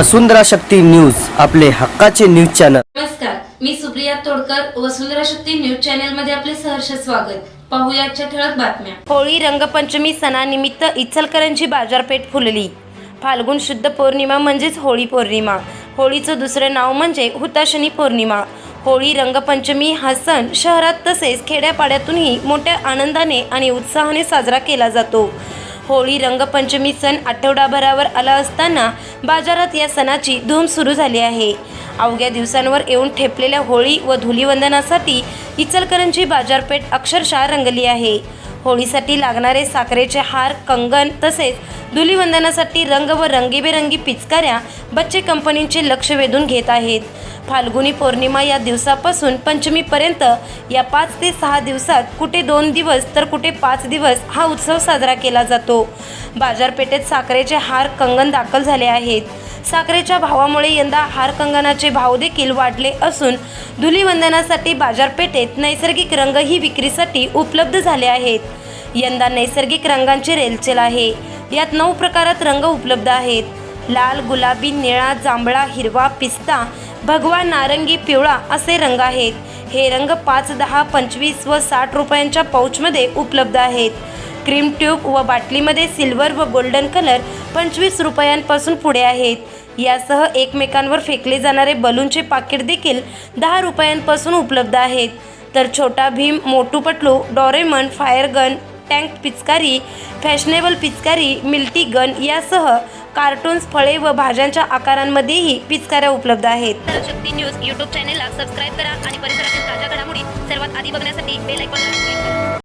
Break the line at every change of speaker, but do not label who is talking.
वसुंधरा Shakti news आपले हक्काचे news channel.
नमस्कार मी सुप्रिया तोडकर वसुंधरा शक्ती न्यूज चॅनलमध्ये आपले सहर्ष स्वागत. पाहूया आजच्या ठळक बातम्या.
होळी रंगपंचमी सणानिमित्त इचलकरंजी बाजारपेठ फुलली. फाल्गुन शुद्ध पौर्णिमा म्हणजेच होळी पौर्णिमा. होळीचं दुसरं नाव म्हणजे हुताशनी पौर्णिमा. होळी रंगपंचमी हा सण शहरात तसेच खेड्यापाड्यातूनही मोठ्या आनंदाने आणि उत्साहाने साजरा केला जातो. होळी रंगपंचमी सण आठवडाभरावर आला असताना बाजारात या सणाची धूम सुरू झाली आहे. अवघ्या दिवसांवर येऊन ठेपलेल्या होळी व धुलीवंदनासाठी इचलकरंजी बाजारपेठ अक्षरशः रंगली आहे. होळीसाठी लागणारे साखरेचे हार कंगन तसेच धुलीवंदनासाठी रंग व रंगीबेरंगी पिचकाऱ्या बच्चे कंपनींचे लक्ष वेधून घेत आहेत. फाल्गुनी पौर्णिमा या दिवसापासून पंचमीपर्यंत या पाच ते सहा दिवसात कुठे दोन दिवस तर कुठे पाच दिवस हा उत्सव साजरा केला जातो. बाजारपेठेत साखरेचे हार कंगन दाखल झाले आहेत. साखरेच्या भावामुळे यंदा हार कंगनाचे भाव देखील वाढले असून धुलीवंदनासाठी बाजारपेठेत नैसर्गिक रंगही विक्रीसाठी उपलब्ध झाले आहेत. यंदा नैसर्गिक रंगांची रेलचेल आहे. यात नऊ प्रकारात रंग उपलब्ध आहेत. लाल गुलाबी निळा जांभळा हिरवा पिस्ता भगवा नारंगी पिवळा असे रंग आहेत. हे रंग पाच दहा पंचवीस व साठ रुपयांच्या पाऊचमध्ये उपलब्ध आहेत. क्रीम ट्यूब व बाटलीमध्ये सिल्वर व गोल्डन कलर पंचवीस रुपयांपासून पुढे आहेत. यासह एकमेकांवर फेकले जाणारे बलूनचे पाकिट देखील दहा रुपयांपासून उपलब्ध आहेत. तर Chhota Bheem Motu Patlu Doraemon fire gun tank पिचकारी फॅशनेबल पिचकारी मिल्टी गन यासह कार्टून्स फळे व भाज्यांच्या आकारांमध्येही पिचकाऱ्या उपलब्ध आहेत.
शक्ती न्यूज यूट्यूब चॅनेलला सबस्क्राईब करा आणि परिसरातील ताज्या घडामोडी सर्वात आधी बघण्यासाठी बेल आयकॉनला